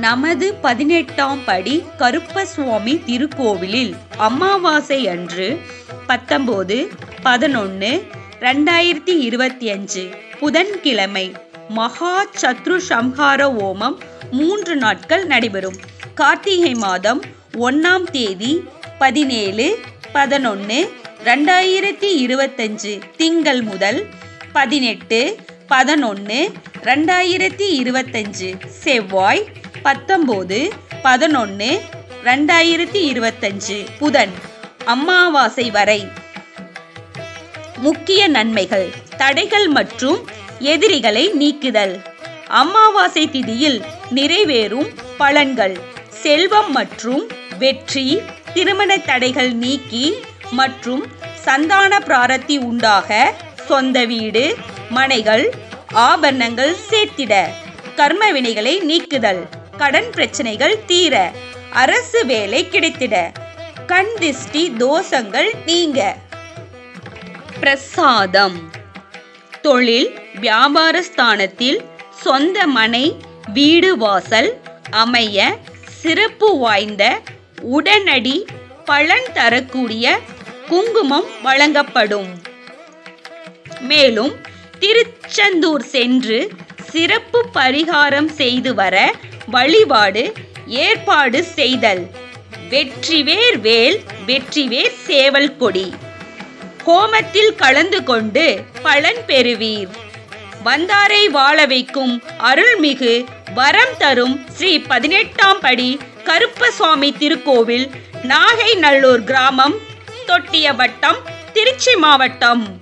நமது பதினெட்டாம் படி கருப்பசுவாமி திருக்கோவிலில் அமாவாசை அன்று பத்தொம்போது பதினொன்று ரெண்டாயிரத்தி இருபத்தி அஞ்சு புதன்கிழமை மகா சத்ரு சம்ஹார ஓமம் மூன்று நாட்கள் நடைபெறும். கார்த்திகை மாதம் ஒன்றாம் தேதி பதினேழு பதினொன்று ரெண்டாயிரத்தி இருபத்தஞ்சு திங்கள் முதல் பதினெட்டு பதினொன்று ரெண்டாயிரத்தி இருபத்தஞ்சு செவ்வாய் பத்தொம்போது பதினொன்று ரெண்டாயிரத்தி இருபத்தஞ்சு புதன் அமாவாசை வரை. முக்கிய நன்மைகள் தடைகள் மற்றும் எதிரிகளை நீக்குதல். அமாவாசை திதியில் நிறைவேறும் பலன்கள் செல்வம் மற்றும் வெற்றி திருமண தடைகள் நீக்கி மற்றும் சந்தான பிராரத்தி உண்டாக சொந்த வீடு மனைகள் ஆபரணங்கள் சேர்த்திட கர்ம வினைகளை நீக்குதல். கடன் பிரச்சனைகள் தீர அரசு வேலை கிடைத்திட கண் திஷ்டி தோஷங்கள் நீங்க. பிரசாதம். தொழில் வியாபார ஸ்தானத்தில் சொந்த மனை வீடு வாசல் அமைய சிறப்பு வாய்ந்த உடனடி பலன் தரக்கூடிய குங்குமம் வழங்கப்படும். மேலும் திருச்செந்தூர் சென்று சிறப்பு பரிகாரம் செய்து வர வழிபாடு ஏற்பாடு செய்தல். வெற்றிவேர் வேல் வெற்றிவேர் சேவல் கொடி. ஹோமத்தில் கலந்து கொண்டு பலன் பெறுவீர். வந்தாரை வாழ வைக்கும் அருள்மிகு வரம் தரும் ஸ்ரீ பதினெட்டாம் படி கருப்பசுவாமி திருக்கோவில் நாகை நல்லூர் கிராமம் தொட்டிய வட்டம் திருச்சி மாவட்டம்.